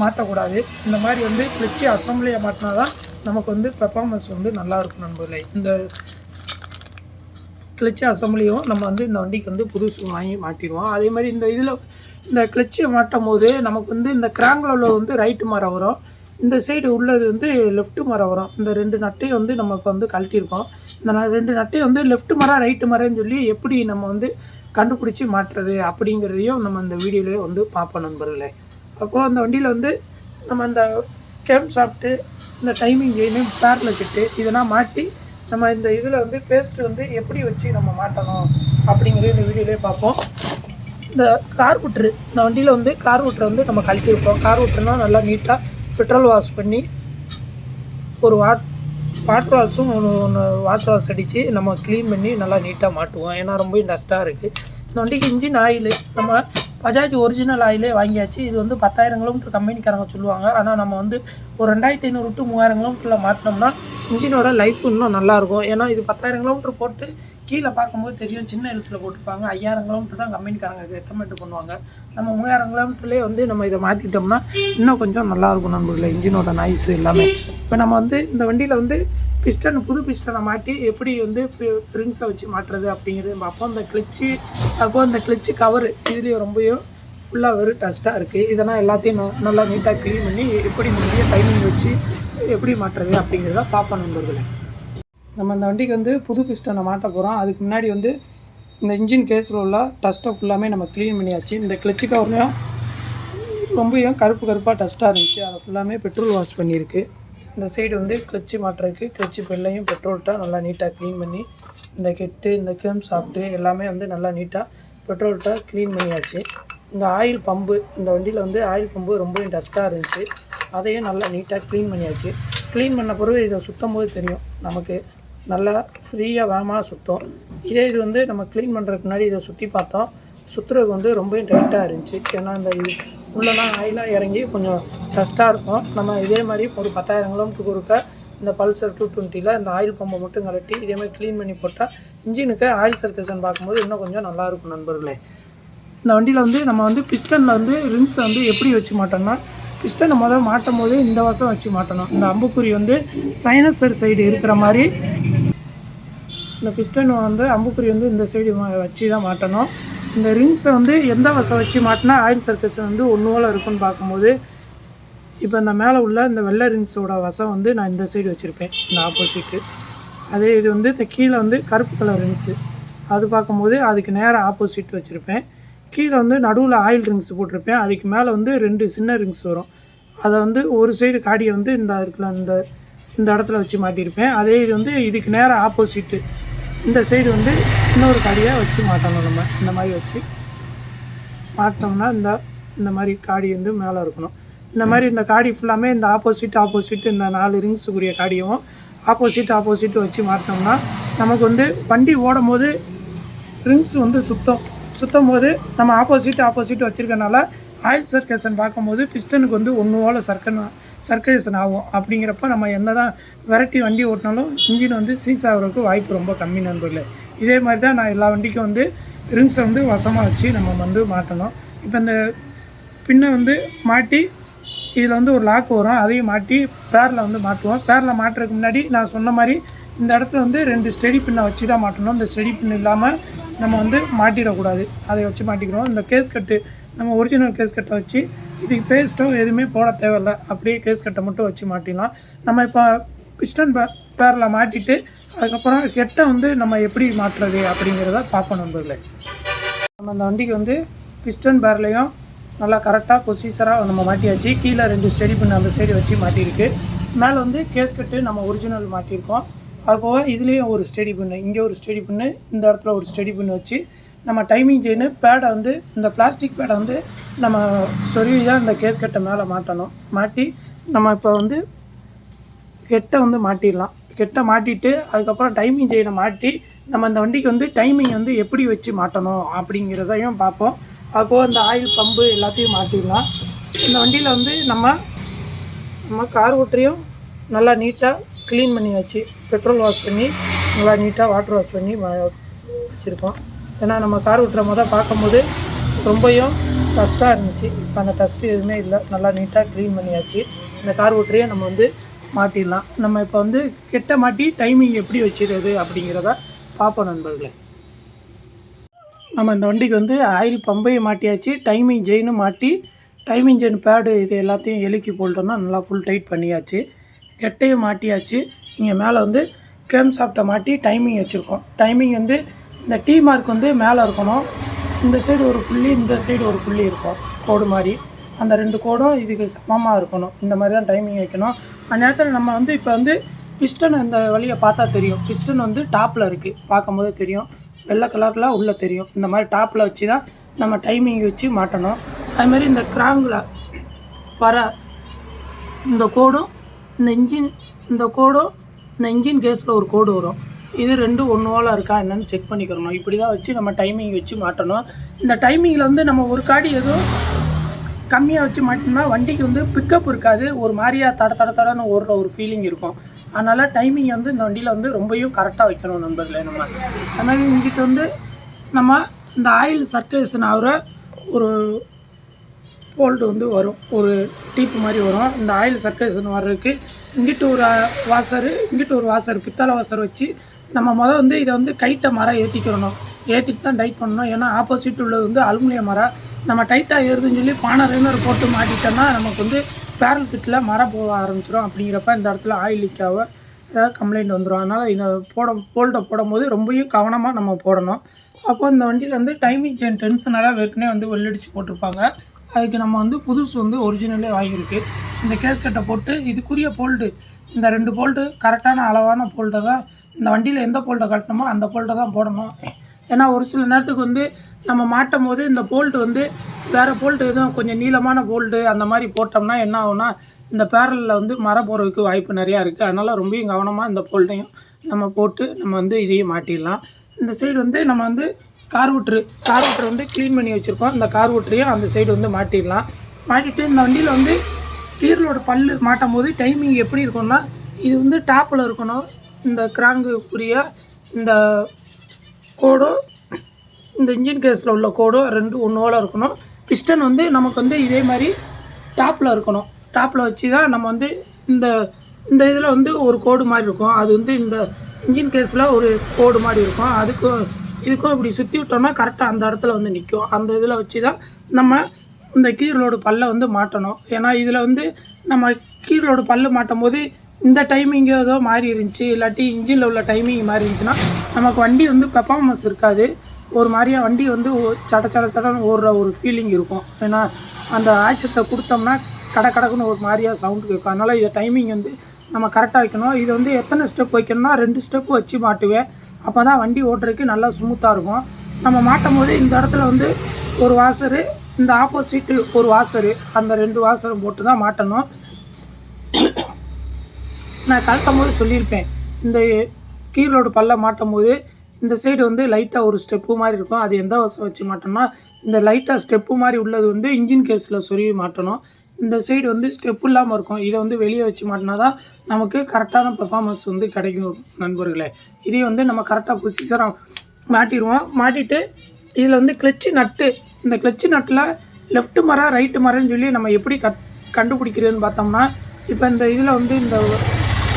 A: மாற்றக்கூடாது. இந்த மாதிரி வந்து கிளச்சு அசம்பிளியை மாட்டினா தான் நமக்கு வந்து பெர்ஃபார்மன்ஸ் வந்து நல்லாயிருக்கும் நண்பர்களே. இந்த கிளச்சு அசம்பிளியும் நம்ம வந்து இந்த வண்டிக்கு வந்து புதுசு வாங்கி மாட்டிடுவோம் அதே மாதிரி இந்த இதில் இந்த கிளச்சை மாட்டும் போது நமக்கு வந்து இந்த கிராங்கில் வந்து ரைட்டு மரம் வரும். இந்த சைடு உள்ளது வந்து லெஃப்ட் மரம் வரும் இந்த ரெண்டு நட்டையும் வந்து நம்ம இப்போ வந்து கழட்டியிருக்கோம். இந்த ந- ரெண்டு நட்டையும் வந்து லெஃப்ட் மரம் ரைட்டு மரம்னு சொல்லி எப்படி நம்ம வந்து கண்டுபிடிச்சி மாட்டுறது அப்படிங்கிறதையும் நம்ம இந்த வீடியோலேயே வந்து பார்ப்போம் நண்பர்களே. அப்போது அந்த வண்டியில் வந்து நம்ம அந்த கேம் சாப்பிட்டு இந்த டைமிங் செயின் பேரில் கிட்டு இதெல்லாம் மாட்டி நம்ம இந்த இதில் வந்து பேஸ்ட் வந்து எப்படி வச்சு நம்ம மாட்டணும் அப்படிங்கிறது இந்த வீடியோலேயே பார்ப்போம். இந்த கார் விட்ரு இந்த வண்டியில் வந்து கார் விட்ரை வந்து நம்ம கழட்டியிருப்போம் கார் விட்ருனா நல்லா நீட்டாக பெட்ரோல் வாஷ் பண்ணி ஒரு வாட் வாட்டர் வாஷும் ஒன்று ஒன்று வாட்டர் வாஷ் அடித்து நம்ம க்ளீன் பண்ணி நல்லா நீட்டாக மாட்டுவோம். ஏன்னா ரொம்ப டஸ்ட்டாக இருக்குது இந்த வண்டிக்கு இன்ஜின் ஆயில் நம்ம பஜாஜ் ஒரிஜினல் ஆயிலே வாங்கியாச்சு. இது வந்து பத்தாயிரம் கிலோமீட்டர் கம்பெனிக்காரங்க சொல்லுவாங்க. ஆனால் நம்ம வந்து ஒரு ரெண்டாயிரத்தி ஐநூறு டு மூவாயிரம் கிலோமீட்டரில் மாட்டினோம்னா இன்ஜினோட லைஃப் இன்னும் நல்லாயிருக்கும் ஏன்னா இது பத்தாயிரம் கிலோமீட்டர் போட்டு கீழே பார்க்கும்போது தெரியும் சின்ன எழுத்தில் போட்டிருப்பாங்க. ஐயாயிரம் கிலோமீட்டர் தான் கம்பெனிக்காரங்க ரெக்கமெண்ட் பண்ணுவாங்க. நம்ம மூவாயிரம் கிலோமீட்டர்லேயே வந்து நம்ம இதை மாற்றிட்டோம்னா இன்னும் கொஞ்சம் நல்லாயிருக்கும் நண்பர்களே இன்ஜினோட நாய்ஸ் எல்லாமே. இப்போ நம்ம வந்து இந்த வண்டியில் வந்து பிஸ்டன் புது பிஸ்டனை மாட்டி எப்படி வந்து ரிங்ஸை வச்சு மாட்டுறது அப்படிங்கிறது பார்ப்போம் இந்த கிளிச்சு அப்போ இந்த கிளிச்சு கவரு இதுலேயும் ரொம்பவும் ஃபுல்லாக வெறும் டஸ்ட்டாக இருக்குது இதெல்லாம் எல்லாத்தையும் நல்லா நீட்டாக க்ளீன் பண்ணி எப்படி நிறைய டைமிங் வச்சு எப்படி மாட்டுறது அப்படிங்கிறத பார்ப்போம் நண்பர்களை. நம்ம இந்த வண்டிக்கு வந்து புது பிஸ்டனை மாட்ட போகிறோம் அதுக்கு முன்னாடி வந்து இந்த இன்ஜின் கேஸில் உள்ள டஸ்ட்டை ஃபுல்லாமே நம்ம க்ளீன் பண்ணியாச்சு. இந்த கிளச்சு கவர்லையும் ரொம்பவும் கருப்பு கருப்பாக டஸ்ட்டாக இருந்துச்சு. அதை ஃபுல்லாமே பெட்ரோல் வாஷ் பண்ணியிருக்கு. இந்த சைடு வந்து கிளச்சு மாட்டுறதுக்கு கிளச்சு பெல்லையும் பெட்ரோல்ட்டா நல்லா நீட்டாக க்ளீன் பண்ணி இந்த கெட்டு இந்த கேம் சாப்பிட்டு எல்லாமே வந்து நல்லா நீட்டாக பெட்ரோல்ட்டா க்ளீன் பண்ணியாச்சு. இந்த ஆயில் பம்பு இந்த வண்டியில் வந்து ஆயில் பம்பு ரொம்பவும் டஸ்ட்டாக இருந்துச்சு. அதையும் நல்லா நீட்டாக க்ளீன் பண்ணியாச்சு. க்ளீன் பண்ண பிறகு இதை சுத்தம் போது தெரியும் நமக்கு. நல்லா ஃப்ரீயாக வேகமாக சுற்றும் இதே இது வந்து நம்ம க்ளீன் பண்ணுறதுக்கு முன்னாடி இதை சுற்றி பார்த்தோம். சுற்றுறதுக்கு வந்து ரொம்ப டைட்டாக இருந்துச்சு. ஏன்னா இந்த இது உள்ளெல்லாம் ஆயிலாக இறங்கி கொஞ்சம் டஸ்ட்டாக இருக்கும். நம்ம இதே மாதிரி ஒரு பத்தாயிரம் கிலோமீட்டருக்கு ஒருக்க இந்த பல்சர் டூ டுவெண்ட்டியில் இந்த ஆயில் பம்பை மட்டும் கலட்டி இதே மாதிரி க்ளீன் பண்ணி போட்டால் இன்ஜினுக்கு ஆயில் சர்க்கேஷன் பார்க்கும்போது இன்னும் கொஞ்சம் நல்லாயிருக்கும் நண்பர்களே. இந்த வண்டியில் வந்து நம்ம வந்து பிஸ்டனில் வந்து ரிங்ஸை வந்து எப்படி வச்சு மாட்டோம்னா பிஸ்டனை முதல் மாட்டும் போது இந்த வசம் வச்சு மாட்டணும். இந்த அம்புக்குறி வந்து சைனஸர் சைடு இருக்கிற மாதிரி. இந்த பிஸ்டன் வந்து அம்புக்குறி வந்து இந்த சைடு வச்சு தான் மாட்டணும். இந்த ரிங்ஸை வந்து எந்த வசம் வச்சு மாட்டினா ஆயில் சர்க்கஸ் வந்து ஒன்று போல் இருக்குன்னு பார்க்கும்போது இப்போ இந்த மேலே உள்ள இந்த வெள்ளை ரிங்ஸோட வசம் வந்து நான் இந்த சைடு வச்சுருப்பேன். இந்த ஆப்போசிட்டு அதே இது வந்து இந்த கீழே வந்து கருப்பு கலர் ரிங்ஸு அது பார்க்கும்போது அதுக்கு நேராக ஆப்போசிட் வச்சுருப்பேன். கீழே வந்து நடுவில் ஆயில் ரிங்ஸ் போட்டிருப்பேன். அதுக்கு மேலே வந்து ரெண்டு சின்ன ரிங்ஸ் வரும். அதை வந்து ஒரு சைடு காடியை வந்து இந்த இருக்குல்ல இந்த இந்த இடத்துல வச்சு மாட்டியிருப்பேன். அதே இது வந்து இதுக்கு நேராக ஆப்போசிட்டு இந்த சைடு வந்து இன்னொரு காடியை வச்சு மாட்டணும் நம்ம. இந்த மாதிரி வச்சு மாட்டோம்னா இந்த இந்த மாதிரி காடி வந்து மேலே இருக்கணும். இந்த மாதிரி இந்த காடி ஃபுல்லாமே இந்த ஆப்போசிட் ஆப்போசிட் இந்த நாலு ரிங்ஸுக்குரிய காடியும் ஆப்போசிட் ஆப்போசிட் வச்சு மாட்டினோம்னா நமக்கு வந்து வண்டி ஓடும் போது ரிங்ஸ் வந்து சுத்தம். சுத்தம் போது நம்ம ஆப்போசிட் ஆப்போசிட் வச்சுருக்கனால ஆயில் சர்க்கேஷன் பார்க்கும்போது பிஸ்டனுக்கு வந்து ஒன்று ஓல சர்க்கன் சர்க்குலேஷன் ஆகும். அப்படிங்கிறப்ப நம்ம என்ன தான் வெரைட்டி வண்டி ஓட்டினாலும் இன்ஜின் வந்து சீஸ் ஆகிறதுக்கு வாய்ப்பு ரொம்ப கம்மி நண்பர்களே. இதே மாதிரி தான் நான் எல்லா வண்டிக்கும் வந்து ரிங்ஸை வந்து வசமாக வச்சு நம்ம வந்து மாட்டணும். இப்போ இந்த பின்னை வந்து மாட்டி இதில் வந்து ஒரு லாக் வரும். அதையும் மாட்டி பேரில் வந்து மாட்டுவோம். பேரில் மாட்டுறதுக்கு முன்னாடி நான் சொன்ன மாதிரி இந்த இடத்துல வந்து ரெண்டு ஸ்டெடி பின்னை வச்சு தான் மாட்டணும். இந்த ஸ்டெடி பின் இல்லாமல் நம்ம வந்து மாட்டிடக்கூடாது. அதை வச்சு மாட்டிக்கிறோம். இந்த கேஸ் கட்டு நம்ம ஒரிஜினல் கேஸ் கட்டை வச்சு இதுக்கு பேஸ்ட்டோ எதுவுமே போட தேவையில்ல. அப்படியே கேஸ் கட்டை மட்டும் வச்சு மாட்டிடலாம். நம்ம இப்போ பிஸ்டன் பே பேரில் மாட்டிட்டு அதுக்கப்புறம் கெட்டை வந்து நம்ம எப்படி மாட்டுறது அப்படிங்கிறத பார்க்கணும் நண்பர்களே. நம்ம அந்த வண்டிக்கு வந்து பிஸ்டன் பேர்லேயும் நல்லா கரெக்டாக ப்ரொசீசராக நம்ம மாட்டியாச்சு. கீழே ரெண்டு ஸ்டெடி பண்ண அந்த சைடு வச்சு மாட்டியிருக்கு. மேலே வந்து கேஸ் கட்டு நம்ம ஒரிஜினல் மாட்டியிருக்கோம். அது போக இதுலேயும் ஒரு ஸ்டெடி பண்ணு இங்கே ஒரு ஸ்டெடி பண்ணு இந்த இடத்துல ஒரு ஸ்டெடி பண்ணு வச்சு நம்ம டைமிங் செயின் பேடை வந்து இந்த பிளாஸ்டிக் பேடை வந்து நம்ம சொருவி தான் இந்த கேஸ் கட்டை மேலே மாட்டணும். மாட்டி நம்ம இப்போ வந்து கெட்டை வந்து மாட்டிடலாம். கெட்டை மாட்டிட்டு அதுக்கப்புறம் டைமிங் செயினை மாட்டி நம்ம இந்த வண்டிக்கு வந்து டைமிங் வந்து எப்படி வச்சு மாட்டணும் அப்படிங்கிறதையும் பார்ப்போம். அப்போது இந்த ஆயில் பம்பு எல்லாத்தையும் மாட்டிடலாம். இந்த வண்டியில் வந்து நம்ம நம்ம கார் ஓட்டரையும் நல்லா நீட்டாக க்ளீன் பண்ணி வச்சு பெட்ரோல் வாஷ் பண்ணி நல்லா நீட்டாக வாட்டர் வாஷ் பண்ணி வச்சுருக்கோம். ஏன்னா நம்ம கார் ஓட்டுற முதல் பார்க்கும்போது ரொம்பையும் டஸ்ட்டாக இருந்துச்சு. இப்போ அந்த டஸ்ட்டு எதுவுமே இல்லை. நல்லா நீட்டாக க்ளீன் பண்ணியாச்சு. இந்த கார் ஓட்டரையே நம்ம வந்து மாட்டிடலாம் நம்ம இப்போ வந்து கெட்ட மாட்டி டைமிங் எப்படி வச்சுருது அப்படிங்கிறத பார்ப்போம் நண்பர்களே. நம்ம இந்த வண்டிக்கு வந்து ஆயில் பம்பையும் மாட்டியாச்சு. டைமிங் ஜெயினும் மாட்டி டைமிங் ஜெயின் பேடு இது எல்லாத்தையும் எழுக்கி போட்டோம்னா நல்லா ஃபுல் டைட் பண்ணியாச்சு. கெட்டையும் மாட்டியாச்சு. இங்கே மேலே வந்து கேம் சாப்பிட்ட மாட்டி டைமிங் வச்சுருக்கோம். டைமிங் வந்து இந்த டீ மார்க் வந்து மேலே இருக்கணும். இந்த சைடு ஒரு புள்ளி இந்த சைடு ஒரு புள்ளி இருக்கும். கோடு மாதிரி. அந்த ரெண்டு கோடும் இதுக்கு சமமாக இருக்கணும். இந்த மாதிரி தான் டைமிங் வைக்கணும். அந்த நேரத்தில் நம்ம வந்து இப்போ வந்து பிஸ்டன் இந்த வழியை பார்த்தா தெரியும். பிஸ்டன் வந்து டாப்பில் இருக்குது பார்க்கும்போது தெரியும். வெள்ளை கலரில் உள்ளே தெரியும். இந்த மாதிரி டாப்பில் வச்சு தான் நம்ம டைமிங் வச்சு மாட்டணும். அது மாதிரி இந்த கிராங்கில் வர இந்த கோடும் இந்த இன்ஜின் இந்த கோடும் இந்த இன்ஜின் கேஸில் ஒரு கோடு வரும். இது ரெண்டு ஒன்று இருக்கா என்னென்னு செக் பண்ணிக்கிறணும். இப்படி தான் வச்சு நம்ம டைமிங் வச்சு மாட்டணும். இந்த டைமிங்கில் வந்து நம்ம ஒரு காடி எதுவும் கம்மியாக வச்சு மாட்டினா வண்டிக்கு வந்து பிக்கப் இருக்காது. ஒரு மாதிரியா தட தட தடன்னு ஓடுற ஒரு ஃபீலிங் இருக்கும். அதனால் டைமிங் வந்து இந்த வண்டியில் வந்து ரொம்பவும் கரெக்டாக வைக்கணும் நண்பர்களே நம்ம. அதனால் இங்கிட்ட வந்து நம்ம இந்த ஆயில் சர்க்குலேஷன் ஆகிற ஒரு ஓல்டு வந்து வரும். ஒரு டீப்பு மாதிரி வரும். இந்த ஆயில் சர்க்குலேஷன் வர்றதுக்கு இங்கிட்டு ஒரு வாசர் இங்கிட்டு ஒரு வாசர் பித்தளை வாசர் வச்சு நம்ம முதல் வந்து இதை வந்து கைட்டை மரம் ஏற்றிக்கிறணும் ஏற்றிட்டு தான் டைட் பண்ணணும். ஏன்னா ஆப்போசிட் உள்ளது வந்து அலுமினியம் மரம். நம்ம டைட்டாக ஏறுதுன்னு சொல்லி பானை ரெய்னர் போட்டு மாட்டிட்டோம்னா நமக்கு வந்து பேரல் பிட்டில் மரம் போக ஆரம்பிச்சிடும் அப்படிங்கிறப்ப இந்த இடத்துல ஆயில் லீக்காக கம்ப்ளைண்ட் வந்துடும் அதனால் இதை போட போல்ட்டை போடும்போது ரொம்பவும் கவனமாக நம்ம போடணும். அப்போ இந்த வண்டியில் வந்து டைமிங் செயின் டென்ஷனாக ஏற்கனவே வந்து வெள்ளடிச்சு போட்டிருப்பாங்க. அதுக்கு நம்ம வந்து புதுசு வந்து ஒரிஜினலே வாங்கியிருக்கு. இந்த கேஸ்கட்டை போட்டு இதுக்குரிய போல்டு இந்த ரெண்டு போல்ட்டு கரெக்டான அளவான போல்ட்டை தான் இந்த வண்டியில் எந்த போல்ட்டை கட்டணுமோ அந்த போல்ட்டை தான் போடணும். ஏன்னா ஒரு சில நேரத்துக்கு வந்து நம்ம மாட்டும் போது இந்த போல்ட்டு வந்து வேறு போல்ட்டு எதுவும் கொஞ்சம் நீளமான போல்ட்டு அந்த மாதிரி போட்டோம்னா என்ன ஆகும்னா இந்த பேரலில் வந்து மர போகிறதுக்கு வாய்ப்பு நிறையா இருக்குது அதனால் ரொம்பவும் கவனமாக இந்த போல்ட்டையும் நம்ம போட்டு நம்ம வந்து இதையும் மாட்டிடலாம். இந்த சைடு வந்து நம்ம வந்து கார் விட்ரு கார் விட்ரு வந்து க்ளீன் பண்ணி வச்சுருக்கோம். இந்த கார் விட்ரையும் அந்த சைடு வந்து மாட்டிடலாம். மாட்டிட்டு இந்த வண்டியில் வந்து கீரலோட பல்லு மாட்டும் போது டைமிங் எப்படி இருக்கும்னா இது வந்து டாப்பில் இருக்கணும். இந்த கிராங்குக்குரிய இந்த கோடும் இந்த இன்ஜின் கேஸில் உள்ள கோடும் ரெண்டு ஒன்றோட இருக்கணும். பிஸ்டன் வந்து நமக்கு வந்து இதே மாதிரி டாப்பில் இருக்கணும். டாப்பில் வச்சு தான் நம்ம வந்து இந்த இந்த இதில் வந்து ஒரு கோடு மாதிரி இருக்கும். அது வந்து இந்த இன்ஜின் கேஸில் ஒரு கோடு மாதிரி இருக்கும். அதுக்கு இதுக்கும் இப்படி சுற்றி விட்டோம்னா கரெக்டாக அந்த இடத்துல வந்து நிற்கும் அந்த இதில் வச்சு தான் நம்ம இந்த கீரலோட பல்லை வந்து மாட்டணும். ஏன்னா இதில் வந்து நம்ம கீரலோட பல்லு மாட்டும் போது இந்த டைமிங் ஏதோ மாறி இருந்துச்சு. இல்லாட்டி இன்ஜினில் உள்ள டைமிங் மாறி இருந்துச்சுன்னா நமக்கு வண்டி வந்து பெர்ஃபார்மன்ஸ் இருக்காது. ஒரு மாதிரியா வண்டி வந்து சட சட சடன்னு ஓடுற ஒரு ஃபீலிங் இருக்கும். ஏன்னா அந்த ஆக்சத்தை கொடுத்தோம்னா கட கடக்குன்னு ஒரு மாதிரியாக சவுண்டு கேட்கும். அதனால் இதை டைமிங் வந்து நம்ம கரெக்டாக வைக்கணும். இது வந்து எத்தனை ஸ்டெப் வைக்கணும்னா ரெண்டு ஸ்டெப் வச்சு மாட்டுவேன். அப்போ தான் வண்டி ஓட்டுறதுக்கு நல்லா ஸ்மூத்தாக இருக்கும். நம்ம மாட்டும் போது இந்த இடத்துல வந்து ஒரு வாசரு இந்த ஆப்போசிட்டு ஒரு வாசரு அந்த ரெண்டு வாசரும் போட்டு தான் மாட்டணும். நான் கலட்டும் போது சொல்லியிருப்பேன். இந்த கீரோடு பல்ல மாட்டும் போது இந்த சைடு வந்து லைட்டாக ஒரு ஸ்டெப்பு மாதிரி இருக்கும். அது எந்த வசம் வச்சு மாட்டோம்னா இந்த லைட்டாக ஸ்டெப்பு மாதிரி உள்ளது வந்து இன்ஜின் கேஸில் சொருவி மாட்டணும். இந்த சைடு வந்து ஸ்டெப் இல்லாமல் இருக்கும். இதை வந்து வெளியே வச்சு மாட்டினா தான் நமக்கு கரெக்டான பெர்ஃபார்மன்ஸ் வந்து கிடைக்கும் நண்பர்களே. இதே வந்து நம்ம கரெக்டாக பொசிஷனாக மாட்டிடுவோம். மாட்டிட்டு இதில் வந்து கிளச்சு நட்டு இந்த கிளச்சு நட்டில் லெஃப்ட் மரம் ரைட்டு மரம்னு சொல்லி நம்ம எப்படி கத் கண்டுபிடிக்கிறதுன்னு பார்த்தோம்னா இப்போ இந்த இதில் வந்து இந்த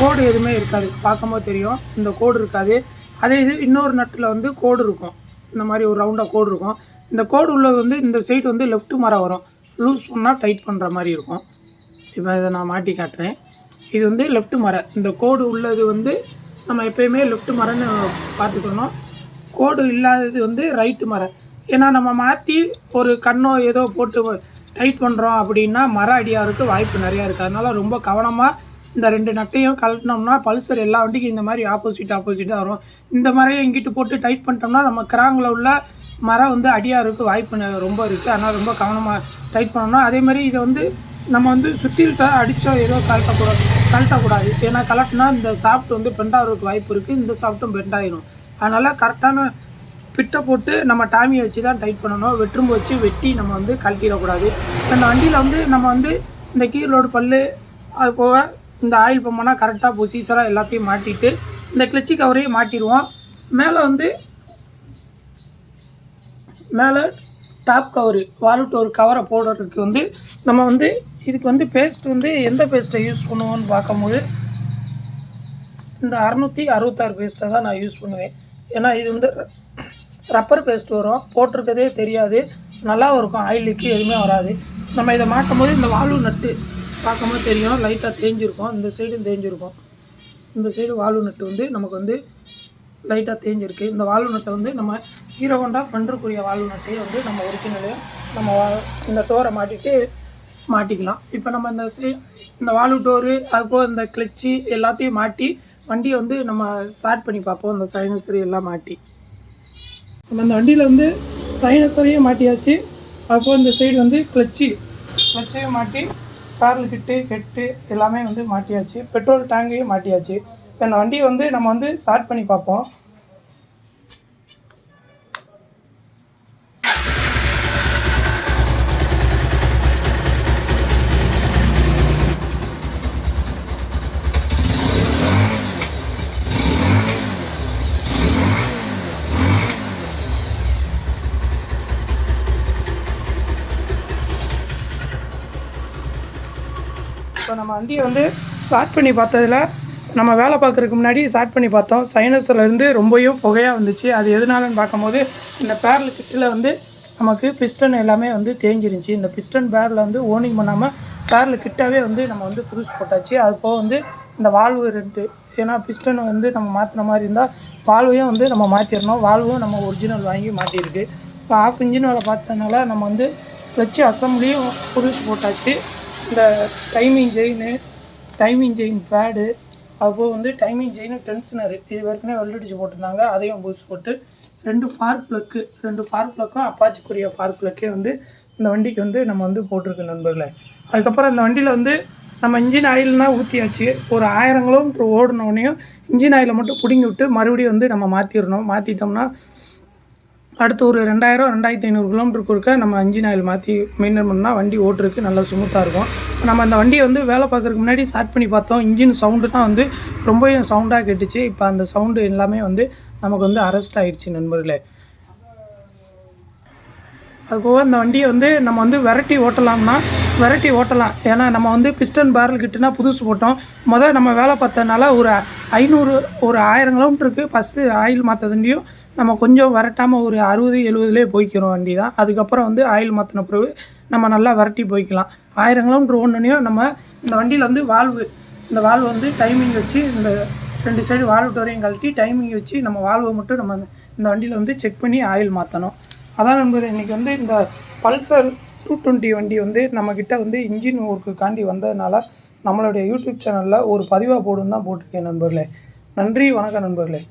A: கோடு எதுவுமே இருக்காது. பார்க்கும்போது தெரியும். இந்த கோடு இருக்காது. அதே இது இன்னொரு நட்டில் வந்து கோடு இருக்கும். இந்த மாதிரி ஒரு ரவுண்டாக கோடு இருக்கும். இந்த கோடு உள்ளது வந்து இந்த சைடு வந்து லெஃப்ட் மரம் வரும். லூஸ் பண்ணால் டைட் பண்ணுற மாதிரி இருக்கும். இப்போ இதை நான் மாட்டி காட்டுறேன். இது வந்து லெஃப்ட் மர. இந்த கோடு உள்ளது வந்து நம்ம எப்பயுமே லெஃப்ட் மரம்னு பார்த்துக்கணும். கோடு இல்லாதது வந்து ரைட்டு மரம் ஏன்னா நம்ம மாற்றி ஒரு கண்ணோ ஏதோ போட்டு டைட் பண்ணுறோம் அப்படின்னா மர அடியாருக்கு வாய்ப்பு நிறையா இருக்குது அதனால் ரொம்ப கவனமாக இந்த ரெண்டு நட்டையும் கழட்டினோம்னா பல்சர் எல்லா வண்டிக்கும் இந்த மாதிரி ஆப்போசிட் ஆப்போசிட்டாக வரும். இந்த மரையை இங்கிட்டு போட்டு டைட் பண்ணிட்டோம்னா நம்ம கிராங்கில் உள்ள மரம் வந்து அடியாருக்கு வாய்ப்பு ரொம்ப இருக்குது அதனால் ரொம்ப கவனமாக டைட் பண்ணணும். அதே மாதிரி இதை வந்து நம்ம வந்து சுற்றில்ட்ட அடித்தோம் ஏதோ கழட்டக்கூடாது கழட்டக்கூடாது ஏன்னா கலட்டினா இந்த சாஃப்ட் வந்து பெண்டாகிறதுக்கு வாய்ப்பு இருக்குது இந்த சாஃப்ட்டும் பெண்ட் அதனால் கரெக்டான பிட்டை போட்டு நம்ம டாமியை வச்சு தான் டைட் பண்ணணும். வெட்டுரும்பு வச்சு வெட்டி நம்ம வந்து கழட்டிடக்கூடாது. அந்த வண்டியில் வந்து நம்ம வந்து இந்த கீரோடு பல்லு அது போக இந்த ஆயில் பம்பனா கரெக்டாக பொசிசராக எல்லாத்தையும் மாட்டிட்டு இந்த கிளச்சி கவரையும் மாட்டிடுவோம். மேலே வந்து மேலே டாப் கவரு வால்வுட் ஒரு கவரை போடுறதுக்கு வந்து நம்ம வந்து இதுக்கு வந்து பேஸ்ட் வந்து எந்த பேஸ்ட்டை யூஸ் பண்ணுவோம்னு பார்க்கும்போது இந்த அறநூற்றி அறுபத்தாறு பேஸ்ட்டை தான் நான் யூஸ் பண்ணுவேன். ஏன்னா இது வந்து ரப்பர் பேஸ்ட் வரும் போட்டிருக்கதே தெரியாது நல்லாவும் இருக்கும் ஆயிலுக்கு எதுவுமே வராது. நம்ம இதை மாட்டும் போது இந்த வால்வு நட்டு பார்க்கும்போது தெரியும் லைட்டாக தேஞ்சிருக்கும் இந்த சைடும் தேஞ்சிருக்கும். இந்த சைடு வால்வு நட்டு வந்து நமக்கு வந்து லைட்டாக தேஞ்சிருக்கு. இந்த வால்வு நட்டை வந்து நம்ம ஹீரோ ஹோண்டா ஃப்ரெண்டுக்குரிய வால்வு வந்து நம்ம ஒரிஜினலு நம்ம இந்த டோரை மாட்டிட்டு மாட்டிக்கலாம். இப்போ நம்ம இந்த இந்த வால்வு டோரு அதுபோல் இந்த கிளச்சு எல்லாத்தையும் மாட்டி வண்டியை வந்து நம்ம ஸ்டார்ட் பண்ணி பார்ப்போம். இந்த சைனசரி எல்லாம் மாட்டி. நம்ம இந்த வண்டியில் வந்து சைனசரையும் மாட்டியாச்சு. அப்போது இந்த சைடு வந்து கிளச்சு கிளச்சையும் மாட்டி கார்ல் கிட்டு கெட்டு எல்லாமே வந்து மாட்டியாச்சு. பெட்ரோல் டேங்கையும் மாட்டியாச்சு. இப்போ இந்த வண்டியை வந்து நம்ம வந்து ஸ்டார்ட் பண்ணி பார்ப்போம். நம்ம வண்டியை வந்து ஸ்டார்ட் பண்ணி பார்த்ததுல நம்ம வேலை பார்க்குறதுக்கு முன்னாடி ஸ்டார்ட் பண்ணி பார்த்தோம். சைனஸ்லேருந்து ரொம்பவும் புகையாக வந்துச்சு. அது எதனாலன்னு பார்க்கும்போது இந்த பேரல் கிட்டில் வந்து நமக்கு பிஸ்டன் எல்லாமே வந்து தேஞ்சிருந்துச்சு. இந்த பிஸ்டன் பேரில் வந்து ஓனிங் பண்ணாமல் பேரல் கிட்டாவே வந்து நம்ம வந்து புதுசு போட்டாச்சு. அது போக வந்து இந்த வால்வு ரெண்டு ஏன்னா பிஸ்டன் வந்து நம்ம மாற்றின மாதிரி இருந்தால் வால்வையும் வந்து நம்ம மாற்றிடணும் வால்வும் நம்ம ஒரிஜினல் வாங்கி மாட்டியிருக்கு. இப்போ ஆஃப் இன்ஜின் வேலை பார்த்ததுனால நம்ம வந்து வச்சு அசம்பிளியும் புதுசு போட்டாச்சு. இந்த timing chain timing chain pad அப்போது வந்து டைமிங் ஜெயின் டென்ஷனரு இது வரைக்குமே வெள்ளடிச்சு போட்டிருந்தாங்க. அதையும் புதுசு போட்டு ரெண்டு ஃபார்க் ப்ளக்கு ரெண்டு ஃபார்க் ப்ளக்கும் அப்பாச்சிக்குரிய ஃபார்க் ப்ளக்கே வந்து இந்த வண்டிக்கு வந்து நம்ம வந்து போட்டிருக்கு நண்பர்களே. அதுக்கப்புறம் இந்த வண்டியில் வந்து நம்ம இன்ஜின் ஆயில்னா ஊற்றியாச்சு ஒரு ஆயிரம் கிலோமீட்டர் ஓடினோடனையும் இன்ஜின் ஆயிலை மட்டும் பிடுங்கி விட்டு மறுபடியும் வந்து நம்ம மாற்றிடணும் மாற்றிட்டோம்னா அடுத்து ஒரு ரெண்டாயிரம் ரெண்டாயிரத்தி ஐநூறு கிலோமீட்டருக்கு இருக்க நம்ம இன்ஜின் ஆயில் மாற்றி மெயின்டைன் பண்ணால் வண்டி ஓட்டுறதுக்கு நல்லா ஸ்மூத்தாக இருக்கும். நம்ம அந்த வண்டியை வந்து வேலை பார்க்குறதுக்கு முன்னாடி ஸ்டார்ட் பண்ணி பார்த்தோம். இன்ஜின் சவுண்டு தான் வந்து ரொம்பவே சவுண்டாக கேட்டுச்சு. இப்போ அந்த சவுண்டு எல்லாமே வந்து நமக்கு வந்து அரெஸ்ட் ஆயிடுச்சு நண்பர்களே. அதுபோக இந்த வண்டியை வந்து நம்ம வந்து வெரைட்டி ஓட்டலாம்னா வெரைட்டி ஓட்டலாம். ஏன்னா நம்ம வந்து பிஸ்டன் பேரல் கிட்டனா புதுசு போட்டோம். முதல் நம்ம வேலை பார்த்ததுனால ஒரு ஐநூறு ஒரு ஆயிரம் கிலோமீட்டருக்கு ஃபஸ்ட்டு ஆயில் மாற்றதுண்டியும் நம்ம கொஞ்சம் விரட்டாமல் ஒரு அறுபது எழுபதுலேயே போய்க்கிறோம் வண்டி தான் அதுக்கப்புறம் வந்து ஆயில் மாற்றின பிறகு நம்ம நல்லா விரட்டி போய்க்கலாம். ஆயிரம் கிலோமீட்டர் ஓடனனையும் நம்ம இந்த வண்டியில் வந்து வால்வு இந்த வால்வு வந்து டைமிங் வச்சு இந்த ரெண்டு சைடு வால்வு டோரையும் கழட்டி டைமிங் வச்சு நம்ம வால்வை மட்டும் நம்ம இந்த வண்டியில் வந்து செக் பண்ணி ஆயில் மாற்றணும் அதான் நண்பர் இன்றைக்கி வந்து இந்த பல்சர் டூ டுவெண்ட்டி வண்டி வந்து நம்மக்கிட்ட வந்து இன்ஜின் ஒர்க்குக்காண்டி வந்ததுனால நம்மளுடைய யூடியூப் சேனலில் ஒரு பதிவாக போடுன்னு தான் போட்டிருக்கேன் நண்பர்களே. நன்றி வணக்கம் நண்பர்களே.